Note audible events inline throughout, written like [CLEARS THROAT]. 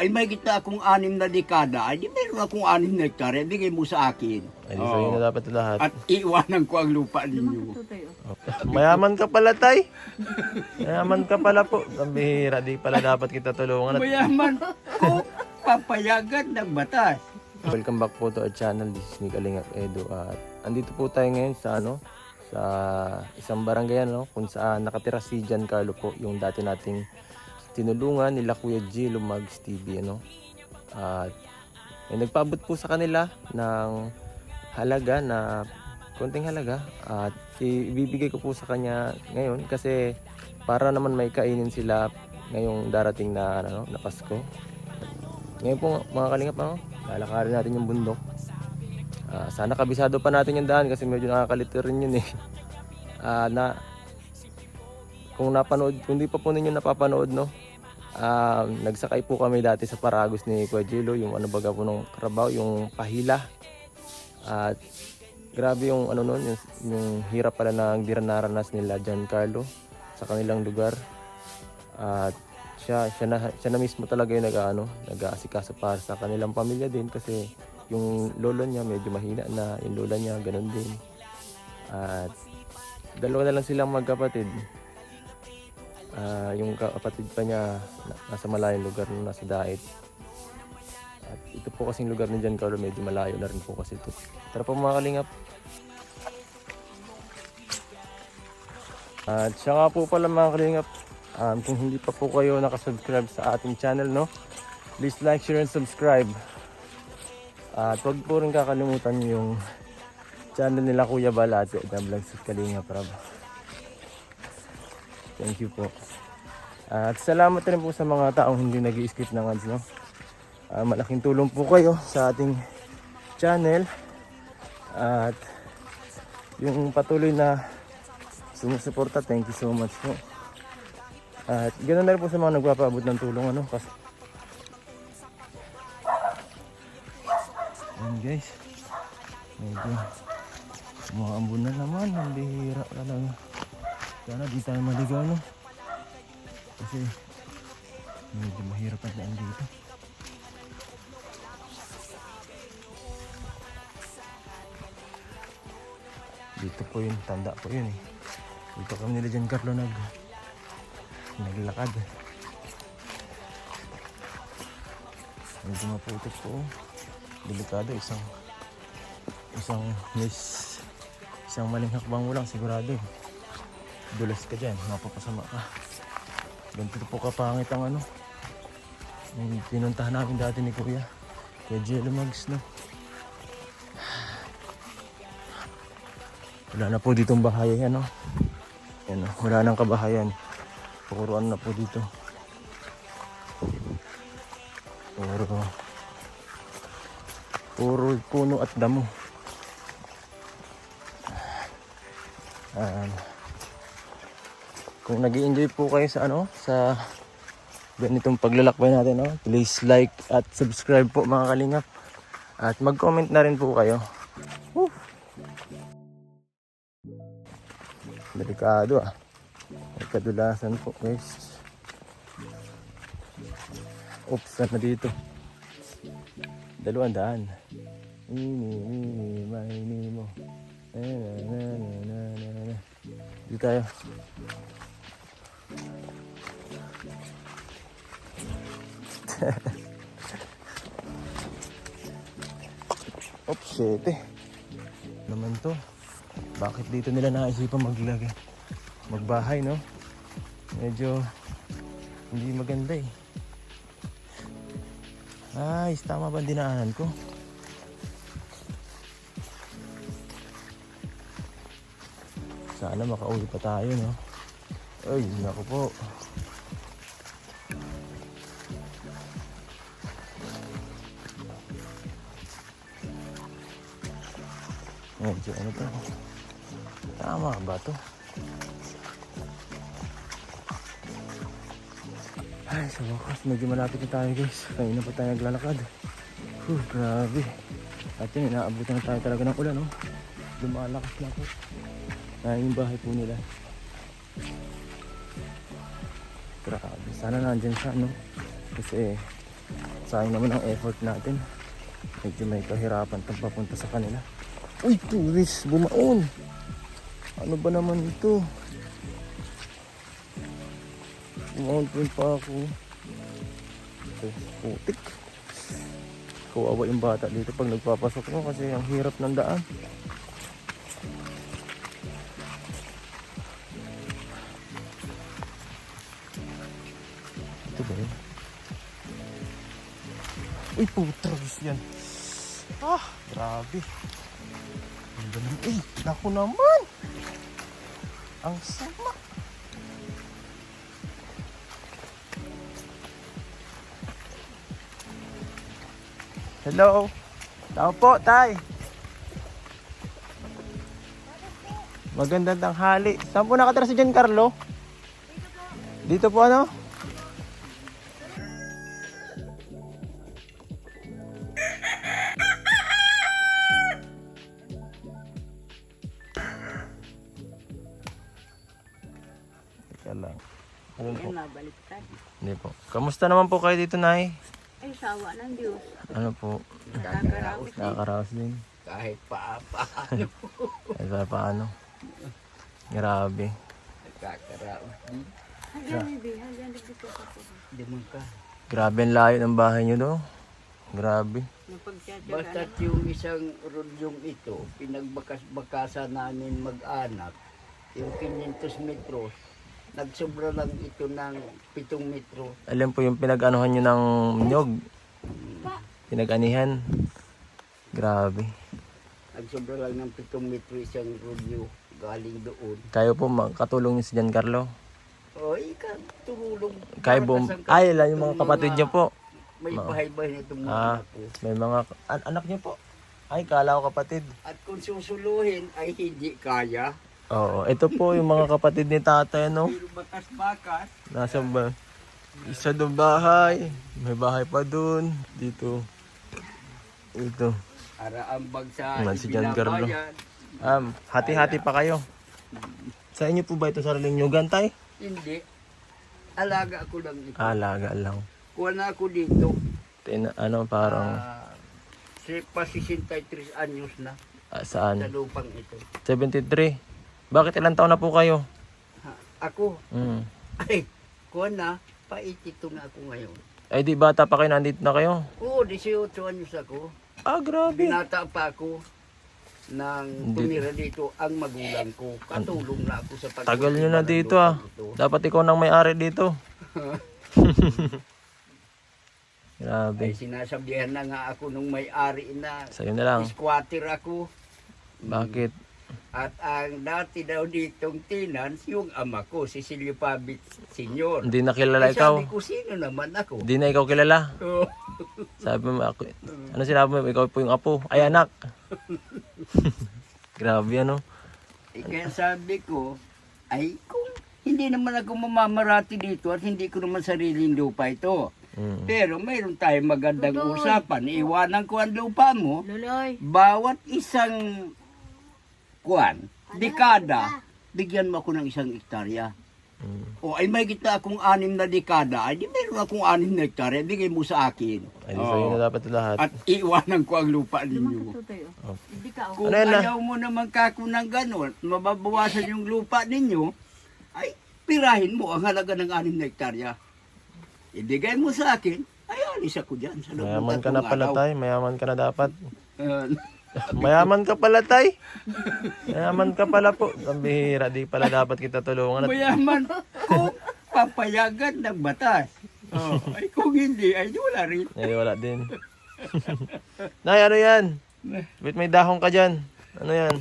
ay may kita akong anim na dekada, ay di meron akong anim na hektarya, bigay mo sa akin. Ay, di sa'yo na dapat lahat. At iwanan ko ang lupa ninyo. [LAUGHS] Mayaman ka pala, tay. Mayaman ka pala po. Ang bihira, di pala dapat kita tulungan. At Mayaman ko, papayagan ng batas. welcome back po to our channel. This is Nick Alingap Edo. At andito po tayo ngayon sa ano, sa isang barangay ano, kung saan nakatira si Giancarlo po, yung dati nating tinulungan nila Kuya G, Lumags TV, ano. At may nagpaabot po sa kanila ng halaga na konting halaga at ibibigay ko po sa kanya ngayon kasi para naman may kainin sila ngayong darating na ano na Pasko. Ngayon po mga kalingap ano, lalakarin natin yung bundok. Ah, sana kabisado pa natin yung daan kasi medyo nakakalito rin yun eh. Ah, na kung napanood, kung di pa po ninyo napapanood no, ah, nagsakay po kami dati sa Paragos ni Kuya Jilo, yung ano baga po nung Karabaw, yung pahila. At grabe yung ano nun, yung, yung hirap pala na hindi naranas nila Giancarlo sa kanilang lugar. At siya, siya na, siya na mismo talaga yung nag, ano, nag-aasikaso para sa kanilang pamilya din kasi yung lolo niya medyo mahina na, yung lola niya ganun din. At dalawa na lang silang magkapatid. Ah, yung kapatid pa niya na- nasa malayong lugar na nasa Daet. At ito po kasing lugar ni Giancarlo medyo malayo na rin po kasi ito. Tara po mga kalingap. At siya nga po pala mga kalingap, um, kung hindi pa po kayo nakasubscribe sa ating channel, no? Please like, share, and subscribe. At huwag po rin kakalimutan yung channel nila Kuya Bala at Vlogs at Kalinga Prab. Thank you po. At salamat rin po sa mga taong hindi nag skip ng ads, no? Ah, malaking tulong po kayo sa ating channel. At yung patuloy na sumusuporta, thank you so much po. At ganoon na rin po sa mga nagpapaabot ng tulong, ano? Kasi Ayan guys. Medyo umaambon na naman. Ang bihira talaga. Sana di tayo maligaw no. Kasi medyo mahirap ang daan dito. Dito po yun, tanda po yun eh. Dito kami nila dyan Carlo nag naglakad. Medyo maputik po. Delikado isang isang miss isang maling hakbang mo sigurado. Dulas ka dyan, mapapasama ka. Ganito po kapangit ang ano. Yung pinuntahan namin dati ni Kuya. Kuya Jello Mags, no? Wala na po ditong bahayan, no? Yan, no? Wala nang kabahayan. Puro ano na po dito. Puro puro puno at damo. Um, kung nag enjoy po kayo sa ano, sa ganitong paglalakbay natin, no? please like at subscribe po mga kalingap. At mag-comment na rin po kayo. Woo! Delikado ah. May kadulasan po guys. Oops, na dito. Dalawang daan. Ini, ini, maini mo. Na, na, na, na, na, na, na. Dito tayo. [LAUGHS] Oops, eh. Naman to. Bakit dito nila naisipan maglagay? Magbahay, no? Medyo hindi maganda eh. Ay, tama ba dinaanan ko? Sana makauwi pa tayo, no? Ay, naku po. Medyo ano to? Tama ba to? Ay, sa wakas, medyo malapit na tayo guys. Kanina pa tayo naglalakad. Huh, grabe. At yun, inaabutan na tayo talaga ng ulan, no? Lumalakas na ako. Ay, yung bahay po nila. Grabe. Sana nandyan siya, no? Kasi Sayang naman ang effort natin. Medyo may kahirapan pag papunta sa kanila. Uy, tourist, bumaon! Ano ba naman ito? Bumaon rin pa ako. Ito, putik. Kawawa yung bata dito pag nagpapasok mo kasi ang hirap ng daan. Ito ba yun? Uy, putras yan. Ah, grabe. Ganun. Eh, naku naman. Ang sama. Hello. Tao po, tay. Magandang tanghali. Saan po nakatira si Giancarlo? Dito po ano? Kamusta naman po kayo dito, Nay? Ay, sawa ng Diyos. Ano po? Nakakaraos. Nakakaraos din. Kahit paapa. Kahit pa paano. Grabe. Nakakaraos. Hanggang hindi, hanggang hindi ko ako. Hindi mo ka. Grabe ang layo ng bahay nyo do. Grabe. Basta yung isang rodyong ito, pinagbakas-bakasan namin mag-anak, yung 500 metros, nagsobra lang ito ng 7 metro. Alam po yung pinag-anuhan nyo ng nyog. Pinag-anihan. Grabe. Nagsobra lang ng 7 metro isang rodyo galing doon. Kayo po makatulong nyo si Giancarlo. O, ikaw, tumulong. Kayo po, sa- ay, lang yung mga kapatid nyo po. May bahay-bahay na itong mga Ah. anak ko. May mga an- anak nyo po. Ay, kala ko kapatid. At kung susuluhin ay hindi kaya. Oo, ito po yung mga kapatid ni tatay, no? Bakas-bakas, Nasa ba? Isa doon bahay. May bahay pa doon. Dito. Ito. ara ang bag sa Man, si Giancarlo. ibinabayan. Um, hati-hati pa kayo. Sa inyo po ba ito sariling nyugan, tay? Hindi. Alaga ko lang ito. Alaga lang. Kuha na ako dito. Tin, ano, parang, si pa 63 anyos na ah, sa saan? lupang ito. 73. Bakit ilang taon na po kayo? Ha, ako, Mm. [LAUGHS] ay, kuha na, pa 82 na ako ngayon. Ay, di bata pa kayo, nandito na kayo. Oo, 18 anyos ako. Ah, grabe. Binata pa ako nang tumira dito ang magulang ko. Katulong na ako sa pag Tagal nyo na dito ah. Dapat ikaw nang may-ari dito. [LAUGHS] Ay Grabe. sinasabihan na nga ako nung may-ari na Sa'yo na lang. squatter ako. Bakit? At ang dati daw ditong tenants, yung ama ko, si Silvio Pabit Senior. Hindi na kilala Ay, ikaw. Sabi ko, sino naman ako? Hindi na ikaw kilala. Oh, Sabi mo, ako, ano sinabi mo, ikaw po yung apo. Ay, anak. [LAUGHS] Grabe, ano? eh, kaya sabi ko, ay kung hindi naman ako mamamarati dito at hindi ko naman sariling lupa ito. Mm. Pero mayroon tayong magandang usapan. Iwanan ko ang lupa mo. Luloy. Bawat isang kuan, dekada, bigyan mo ako ng isang hektarya. Mm. O ay may kita akong anim na dekada, ay di meron akong anim na hektarya, bigay mo sa akin. Ay, sa'yo Oo. na dapat lahat. At iwanan ko ang lupa ninyo. Oh. Hindi ka. oh. Kung Ano na? ayaw mo naman kako ng ganon, mababawasan yung lupa ninyo, ay pirahin mo ang halaga ng anim na hektarya. Ibigay mo sa akin, ay alis ako dyan. Sa Mayaman ka na pala, araw. tay. Mayaman ka na dapat. Mayaman ka pala, tay. Mayaman ka pala po. Ang bihira, di pala dapat kita tulungan. At mayaman ko papayagan ng batas. Oh, ay kung hindi, ay wala rin. Ay, wala din. [LAUGHS] Nay, ano yan? Bit may dahon ka dyan. Ano yan?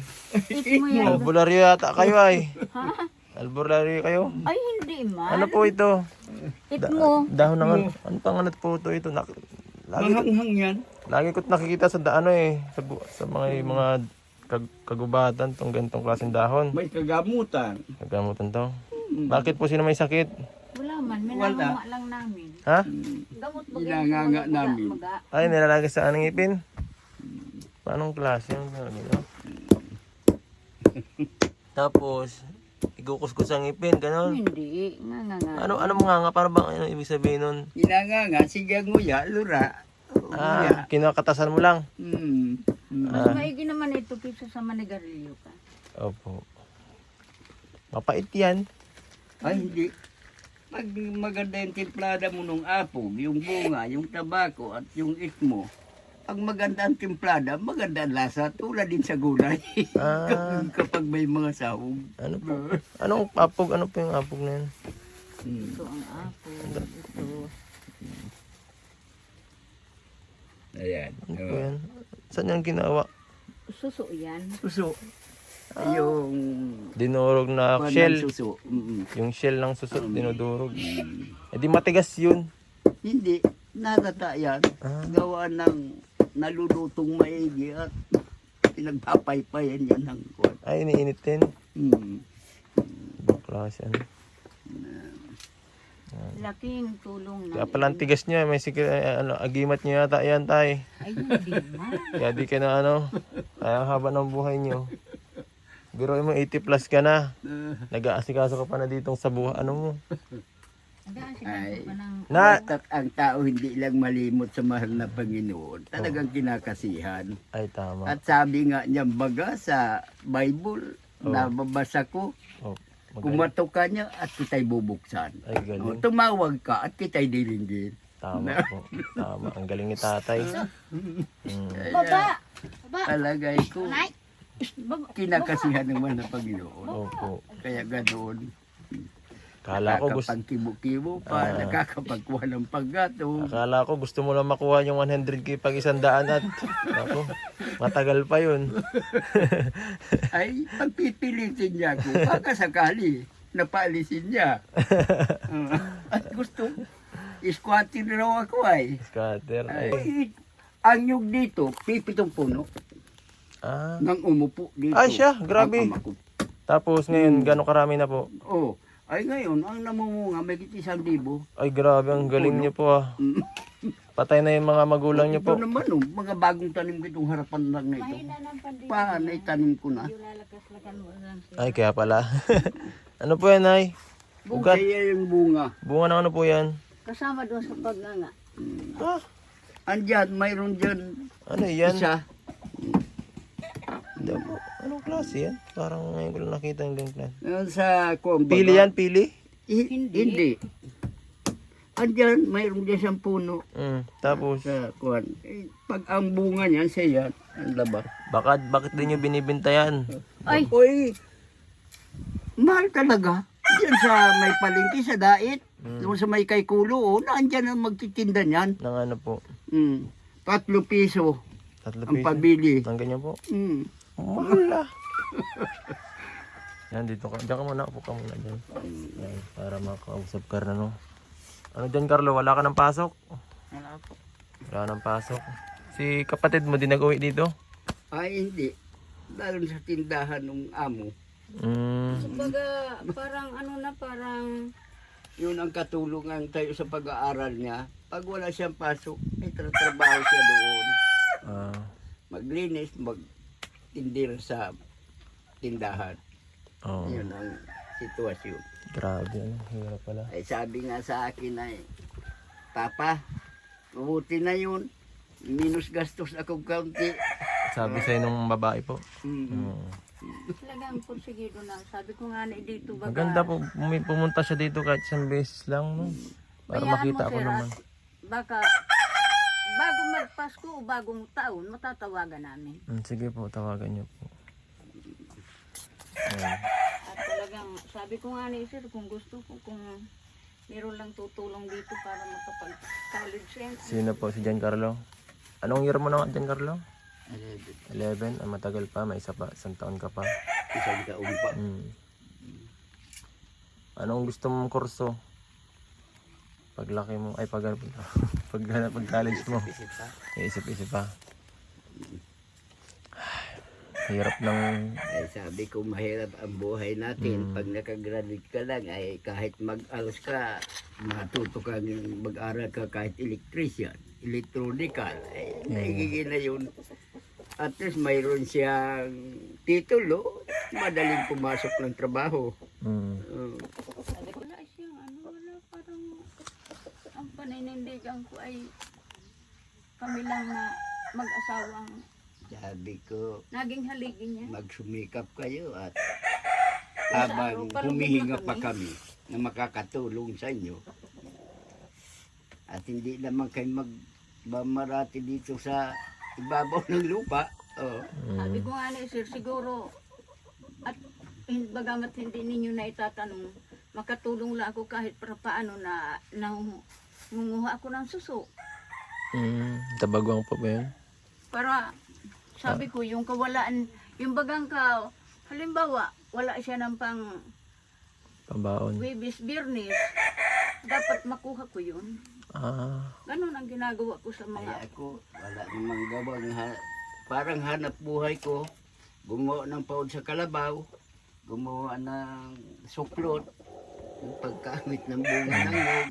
Albularyo yata kayo ay. Albularyo kayo. Ay, hindi man. Ano po ito? Tip mo. Dahon ng ano? Ano pang ano po ito? ito? Nak- lagi, Manghang yan. lagi ko't nakikita sa da- ano eh. Sa, bu- sa mga mga kag- kagubatan tong ganitong klaseng dahon. May kagamutan. Nagamutan to. Bakit po sino may sakit? Wala man. Wala. Minamama lang namin. Ha? Gamot ba Inanganga namin. Maga. Ay, nilalagay sa anong ipin? Paanong klase yung ano? [LAUGHS] Tapos, ikukuskus ang ipin, ganon. Hindi, nga nga nga. Ano, ano mga nga, para bang, ano ibig sabihin nun? Hinanganga, sige nguya, lura. Ah, kinakatasan mo lang. Hmm. Hmm. Mas maigi naman ito kaysa sa manigarilyo ka. Opo. Mapait yan. Ay, hindi. Pag maganda yung timplada mo nung apog, yung bunga, yung tabako, at yung ikmo, pag maganda ang timplada, maganda ang lasa, tulad din sa gulay. Ah. [LAUGHS] Kapag may mga sahog. Ano po? Anong apog? Ano po yung apog na yan? Hmm. Ito ang apo. Ito. Ayan. Ano po yan? Saan yan ginawa? Suso yan. Suso. Yung Dinurog na Kuwan ng shell. suso. Mm-mm. Yung shell ng susot, dinudurog. Eh di matigas yun. Hindi, natata yan. Ah. Gawa ng nalulutong maigi at pinagpapaypayan yan ng kuwan. Ay, iniinit din. Hmm. Ibang klase ano. Laking tulong na. Kaya pala ang tigas niya, may sikil, eh, ano, agimat niya yata yan, tay. Ay, hindi man. Kaya di ka na ano, kaya ang haba ng buhay niyo. Biro mo 80 plus ka na. Nag-aasikaso ka pa na ditong sa buhay. Ano mo? Ay. Na, ang tao hindi lang malimot sa mahal na Panginoon. Talagang kinakasihan. ay tama. At sabi nga niya baga sa Bible, Oh. nababasa ko, Oh, kumato ka niya at kita'y bubuksan. Ay O, galing. tumawag ka at kita'y dilindin. Tama po. Tama. Ang galing ni tatay. Mm. Baba! Baba! Talagay ko, kinakasihan naman ng Panginoon. Opo. Kaya ganoon. Kala ko gusto Nakakapagkibo-kibo pa, Ah. nakakapagkuha ng paggato. Akala ko gusto mo lang makuha yung 100k pag isang daan at [LAUGHS] ako, matagal pa yun. [LAUGHS] Ay, pagpipilitin niya ako, baka sakali, napaalisin niya. [LAUGHS] Ah, at gusto, squatting raw ako ay. Scatter. Ay. Ay, ang nyug dito, pipitong puno, Ah. nang umupo dito. Ay, siya, grabe. Ang ama ko. Tapos ngayon, gano'ng karami na po? Oh, ay ngayon, ang namumunga, may isang libo. Ay, grabe. Ang galing niyo po ah. Mm. Patay na yung mga magulang niyo Ito po. naman, oh, mga bagong tanim ko itong harapan lang na ito. Mahina ng pandito. Pa, naitanim ko na. Ay, kaya pala. [LAUGHS] ano po yan, ay? Ugat. Kaya yung bunga. Bunga ng ano po yan? Kasama doon sa pagnganga. Ah, Andyan, mayroon dyan ano yan? isa. Hindi po. Anong klase yan? Parang ngayon ko lang nakita yung ganyan klase. Yun sa kumbaga. Pili yan, pili? Hi- hindi. Andyan, mayroon dyan siyang puno Mm, tapos, sa kuwan. Eh, pag ang bunga niyan, siya yan, ang laba. bakit, bakit din nyo binibinta yan? Ay! Uy, mahal talaga. Diyan sa may palengke sa dait. Mm. Doon sa may kay kulo, oh, naandyan ang magtitinda niyan. Nang ano po? Mm. Tatlo piso Tatlo ang piso? pabili. Nang ganyan po? Mm. Mahal ah. [LAUGHS] Yan, dito ka. Diyan ka muna. Upo ka muna dyan. Yan, para makausap ka na, no? Ano dyan, Carlo? Wala ka ng pasok? Wala po. Wala ng pasok. Si kapatid mo din nag-uwi dito? Ay, hindi. Lalo sa tindahan ng amo. Mm. Kumbaga, parang ano na, parang... Yun ang katulungan tayo sa pag-aaral niya. Pag wala siyang pasok, ay trabaho siya doon. Ah, Maglinis, magtindir sa tindahan. oh, Yun ang sitwasyon. grabe. Ano? Hirap pala. Ay sabi nga sa akin ay, Papa, mabuti na yun. Minus gastos ako kaunti. Sabi sa'yo nung babae po. Mm. Mm. Talagang porsigido na. Sabi ko nga na dito baga. Maganda po. Pumi- Pumunta siya dito kahit isang beses lang, no? Para Bayaan makita mo, ko sir, naman. at Baka bago magpasko o bagong taon, matatawagan namin. Mm, sige po, tawagan niyo po. Ayan. At talagang, sabi ko nga ni sir, kung gusto ko, kung meron lang tutulong dito para makapag-college yan. Sino po si Giancarlo? Anong year mo na Giancarlo? Eleven. 11. Ah, matagal pa. May isa pa. Isang taon ka pa. Isang taon pa. Mm. Anong gusto mong kurso? Paglaki mo, ay pag, pag, pag college mo, isip-isip pa. Hirap ng Ay sabi ko mahirap ang buhay natin. Pag nakagraduate ka lang ay kahit mag-aros ka, matuto ka mag-aral ka kahit electrician, electronical. Ay, naigigil na yun. At least mayroon siyang titulo, madaling pumasok ng trabaho. Mm. Oh, Sabi ko, wala siya, ano, wala, parang, ang paninindigan ko ay kami lang na mag-asawang sabi ko, naging haligin niya. magsumikap kayo at habang araw, palubog humihinga na pa kami. na makakatulong sa inyo at hindi naman kayo magmamarati dito sa ibabaw ng lupa. Oh. Sabi ko nga ni sir, siguro, at hin- bagamat hindi ninyo na itatanong, makatulong lang ako kahit para paano na nangunguha ako ng suso. Mm. Tabagwang po ba yun? Para, sabi ko, yung kawalaan, yung bagang ka, halimbawa, wala siya ng pang Pambaon. Webis Birnis, dapat makuha ko yun. Ah. Ganun ang ginagawa ko sa Kaya mga ako, wala namang gawang ha- parang hanap buhay ko. Gumawa ng paod sa kalabaw, gumawa ng suklot, yung pagkamit ng bunga ng nyog.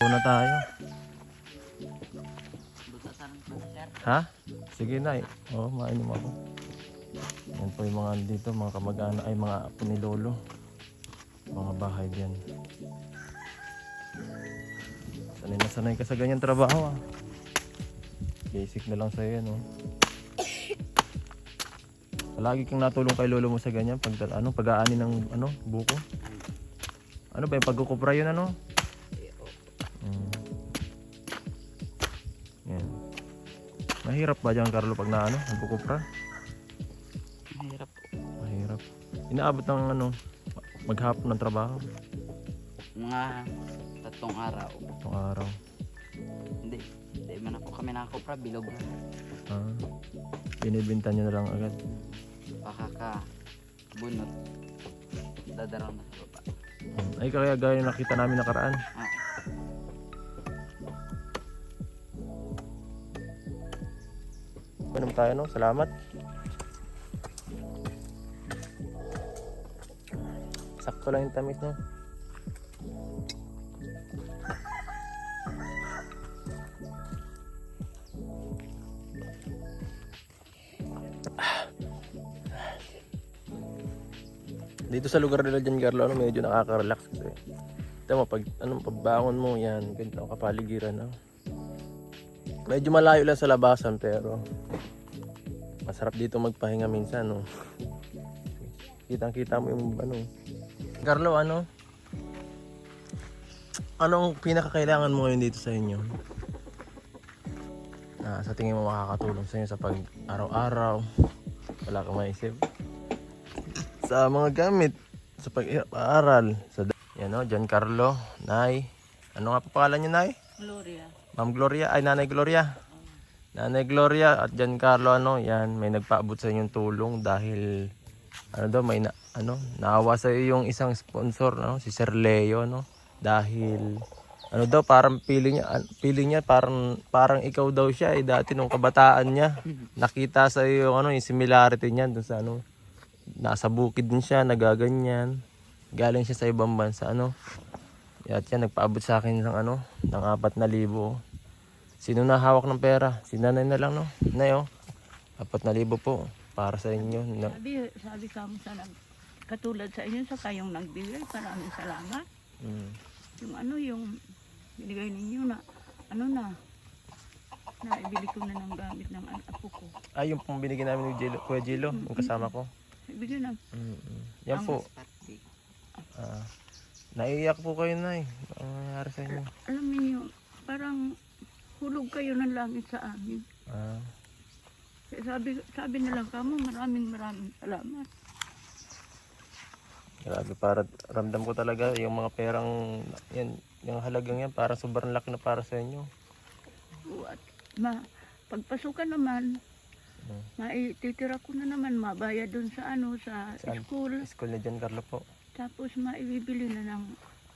Una tayo. Ha? Sige na. Oo, oh, mainom ako. Yan po yung mga dito, mga kamag-anak, ay mga apo ni Lolo. Mga bahay diyan. Sanay na sanay ka sa ganyan trabaho ah. Basic na lang sa'yo yan oh. Lagi kang natulong kay lolo mo sa ganyan pag ano pag-aani ng ano buko. Ano ba yung pagkukupra yun ano? Mm. Yan. Mahirap ba dyan, Carlo, pag na ano, nagkukupra? Mahirap. Mahirap. Inaabot ng ano, maghapon ng trabaho. Mga tatlong araw. Itong araw. Hindi. Hindi man ako kami nakakopra. Bilog na. Ah, binibinta nyo na lang agad. Pakaka. Bunot. Dadaraw na sa baba. Ay, kaya gaya yung nakita namin nakaraan. Ah, Ano tayo, no? Salamat. Sakto lang yung tamis, no? Sa lugar nila dyan, Carlo, ano, medyo nakaka-relax kasi. Ito mo, pag anong pagbangon mo, yan, ganito ang kapaligiran, no? Medyo malayo lang sa labasan, pero masarap dito magpahinga minsan, no? Kitang-kita mo yung ano. Carlo, ano? Anong pinakakailangan mo ngayon dito sa inyo? Ah, sa tingin mo makakatulong sa inyo sa pag araw-araw? Wala kang maisip? Sa mga gamit, sa pag-aaral, sa... Yan o, Giancarlo, Nay. Ano nga pa pangalan niyo, Nay? Gloria. Ma'am Gloria, ay Nanay Gloria. Nanay Gloria at Giancarlo ano, yan, may nagpaabot sa inyong tulong dahil ano daw may na, ano, naawa sa iyo yung isang sponsor no, si Sir Leo no, dahil ano daw parang feeling niya feeling niya parang parang ikaw daw siya eh dati nung kabataan niya. Nakita sa iyo yung ano, yung similarity niya dun sa ano nasa bukid din siya, nagaganyan. Galing siya sa ibang bansa ano. At yan, nagpaabot sa akin ng ano, ng apat na libo. Sino na hawak ng pera? Si nanay na lang, no? Nay, oh. Apat na libo po para sa inyo. Sabi, sabi ka mo sa katulad sa inyo, sa kayong nagbigay, maraming salamat. mm, Yung ano, yung binigay ninyo na, ano na, na ibili ko na ng gamit ng apo ko. ah, yung pong binigyan namin ni Jilo, Kuya Jilo, yung kasama ko. Ibigay na, Mm. Yan po. Ah, naiiyak po kayo, Nay. Ano nangyari sa inyo? alam niyo, parang hulog kayo ng langit sa amin. Ah, Kaya sabi, sabi na lang kamo, maraming maraming salamat. grabe, para ramdam ko talaga yung mga perang, yan, yung halagang yan, para sobrang laki na para sa inyo. At ma, pagpasukan naman, Mm. maititira ko na naman, mabaya dun sa ano, sa Saan? school. School ni John Carlo po. Tapos maibibili na ng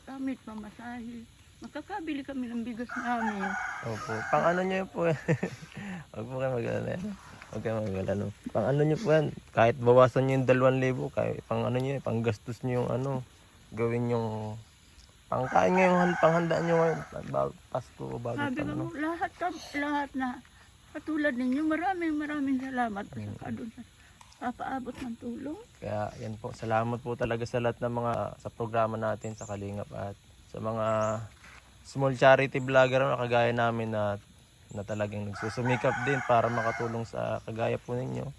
gamit, pamasahe. Makakabili kami ng bigas namin. Opo. Pang ano nyo po yan? [LAUGHS] Huwag po kayo mag-alala. Huwag kayo mag-alala. No? Pang ano nyo po yan? Kahit bawasan nyo yung dalawang libo, kahit pang ano nyo, pang gastos nyo yung ano, gawin yung pangkain ngayon, panghanda nyo ngayon, bago Pasko bago Sabi ko, ano. lahat, lahat na katulad ninyo, maraming maraming salamat Mm. sa sa papaabot ng tulong. Kaya yan po, salamat po talaga sa lahat ng mga sa programa natin sa Kalingap at sa mga small charity vlogger na kagaya namin na na talagang nagsusumikap din para makatulong sa kagaya po ninyo.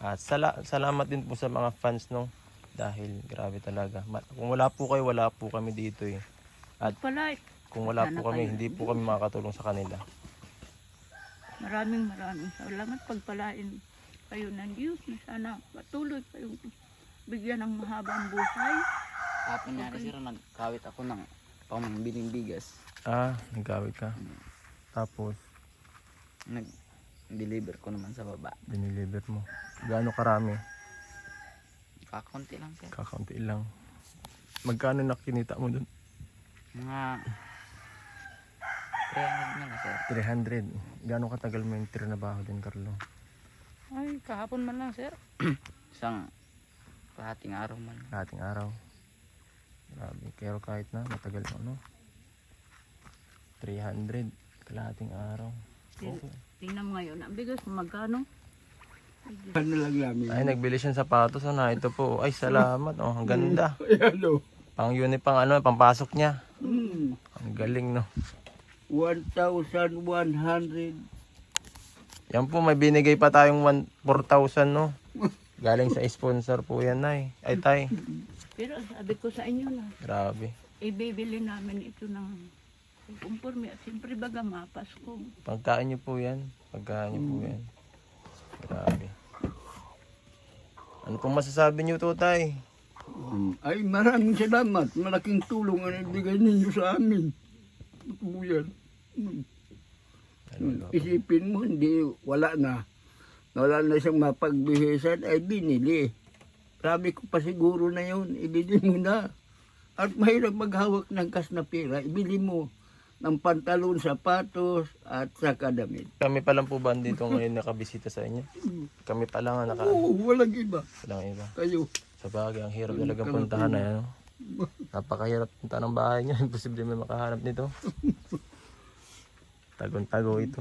At sala, salamat din po sa mga fans no dahil grabe talaga. Kung wala po kayo, wala po kami dito eh. At Pala, kung wala po kami, hindi po kami makakatulong sa kanila. Maraming maraming salamat. Pagpalain kayo ng Diyos na sana patuloy kayong bigyan ng mahabang buhay. Tapos nangyari sir, nagkawit ako ng pambiling bigas. Ah, nagkawit ka. Tapos, Nag-deliver ko naman sa baba. diniliver mo. Gaano karami? Kakunti lang sir. Kakaunti lang. Magkano na kinita mo dun? Mga 300 na lang sir. 300. Gaano katagal mo yung trinabaho din, Carlo? Ay, kahapon man lang, sir. [CLEARS THROAT] Isang kalahating araw man. Kating araw. Grabe. Pero kahit na, matagal mo, no? 300. Kalahating araw. Okay. Tingnan mo ngayon, ang bigas mo magkano? Ano lang namin. Ay, nagbili siya ng sapatos. Ano? Ito po. Ay, salamat. Oh, ang ganda. [LAUGHS] Ayan o. Pang uni, pang ano, pampasok niya. Hmm. Ang galing, no? 1,100. Yan po, may binigay pa tayong one- 4,000, no? [LAUGHS] Galing sa sponsor po yan, Nay. Ay, Tay. Pero sabi ko sa inyo na, Grabe. ibibili namin ito ng kumporme at siyempre baga mapasko. Pagkain niyo po yan. Pagkain niyo po yan. Grabe. Ano pong masasabi niyo to, Tay? Hmm. Ay, maraming salamat. Malaking tulong ang ibigay ninyo sa amin. Po yan. Hmm. Ano, Isipin mo, hindi, wala na. Wala na siyang mapagbihisan, ay binili. Sabi ko pa siguro na yun, ibili mo na. At mahirap maghawak ng kas na pera, ibili mo ng pantalon, sapatos, at saka damit. Kami pa lang po ba dito ngayon nakabisita sa inyo? Kami pa lang ang naka... Oo, walang iba. Walang iba. Kayo. Sa bagay, ang hirap talagang puntahan na yan. No? Napakahirap punta ng bahay niyo. [LAUGHS] Imposible may makahanap nito. Tagong-tago ito.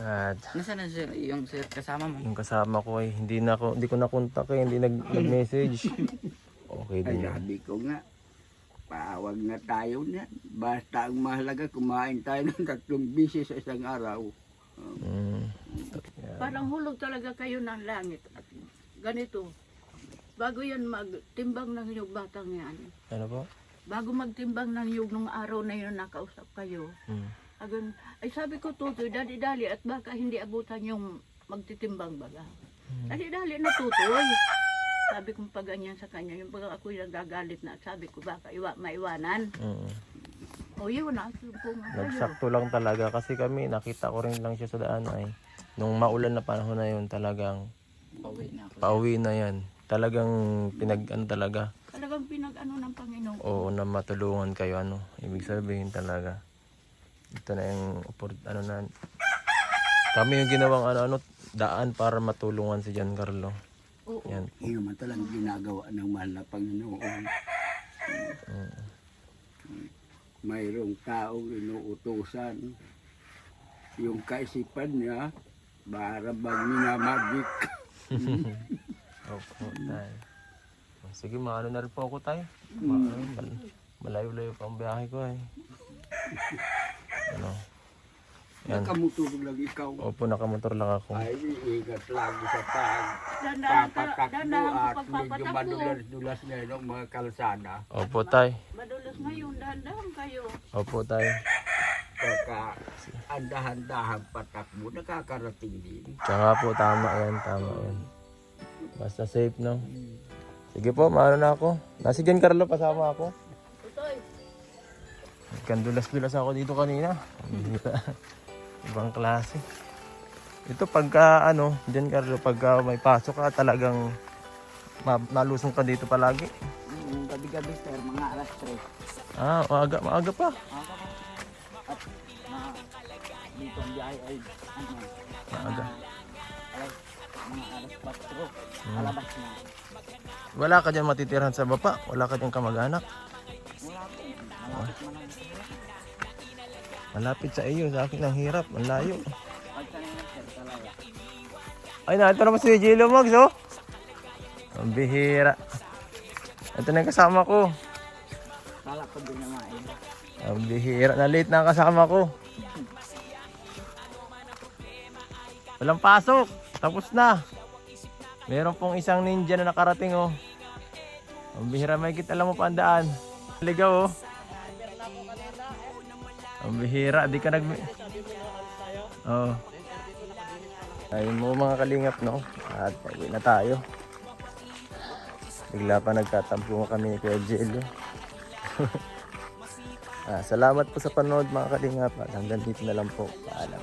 At Nasaan na sir yung sir kasama mo? yung kasama ko ay hindi na ako, hindi ko na kontak eh, hindi nag, nag-message. Okay Ay, din yun. sabi ko nga, pawag na tayo na. Basta ang mahalaga, kumain tayo ng [LAUGHS] tatlong bisis sa isang araw. Mm. Yeah. Parang hulog talaga kayo ng langit. At ganito, bago yan magtimbang ng yung batang yan, Ano po? bago magtimbang ng yung nung araw na yun nakausap kayo, Mm. agan, ay sabi ko tutoy, dali-dali at baka hindi abutan yung magtitimbang baga. Dali-dali na tutoy. Sabi kong pag ganyan sa kanya, yung pag ako'y nagagalit na, sabi ko baka iwa, maiwanan. Mm. O yun na, po nga kayo. Nagsakto lang talaga kasi kami nakita ko rin lang siya sa daan ay nung maulan na panahon na yun talagang Pauwi na ako. pauwi na yan. Talagang pinag ano talaga. Talagang pinag-ano ng Panginoon. Oo na matulungan kayo ano. Ibig sabihin talaga. Ito na yung ano na kami yung ginawang ano ano daan para matulungan si Giancarlo. Oo. Yan. Yun naman talagang ginagawa ng mahal na Panginoon. Mayroong taong inuutusan. Yung kaisipan niya, para bang minamagik. [LAUGHS] Opo, tayo. Sige, maano na rin po ako tayo. Ma- mal- Malayo-layo pa ang biyahe ko eh. Ano? Yan. Nakamutulog lang ikaw. Opo, nakamotor lang ako. Ay, ingat lagi sa pag Dandahan ka, papatakbo dandahan ka at medyo pagpapatakbo. madulas-dulas na yun ang mga kalsada. Opo, tay. Madulas ngayon, dahan-dahan kayo. Opo, tay. Pagka ang dahan-dahan patakbo, nakakarating din. Tsaka po, tama yan, tama yan. Basta safe, no? Sige po, maano na ako. Nasi Giancarlo, kasama ako. Tutoy, Kandulas-dulas ako dito kanina. [LAUGHS] Ibang klase. Ito pagka ano, diyan Carlo, pagka may pasok ka talagang ma- malusong ka dito palagi. Yung gabi-gabi sir, mga alas 3. Ah, maaga, maaga pa. At na dito ang biyahe ay ano, Maaga. Alas mga alas 4. Alabas na. Wala ka dyan matitirahan sa baba? Wala ka dyan kamag-anak? Wala po. Malapit sa iyo, sa akin ang hirap, ang layo. Ay, na, ito naman si Jilo Mags, oh. Ang bihira. Ito na yung kasama ko. Ko. Ang bihira. Na late na ang kasama ko. Walang pasok. Tapos na. Meron pong isang ninja na nakarating, oh. Ang bihira, may kita alam mo pa ang daan. Ligaw, oh. Ang bihira, di ka nag... Oh. Ayun mo mga kalingap, no? At uwi na tayo. Bigla pa nagtatampo kami ni Kuya Jello. [LAUGHS] ah, salamat po sa panood mga kalingap at hanggang dito na lang po. Paalam.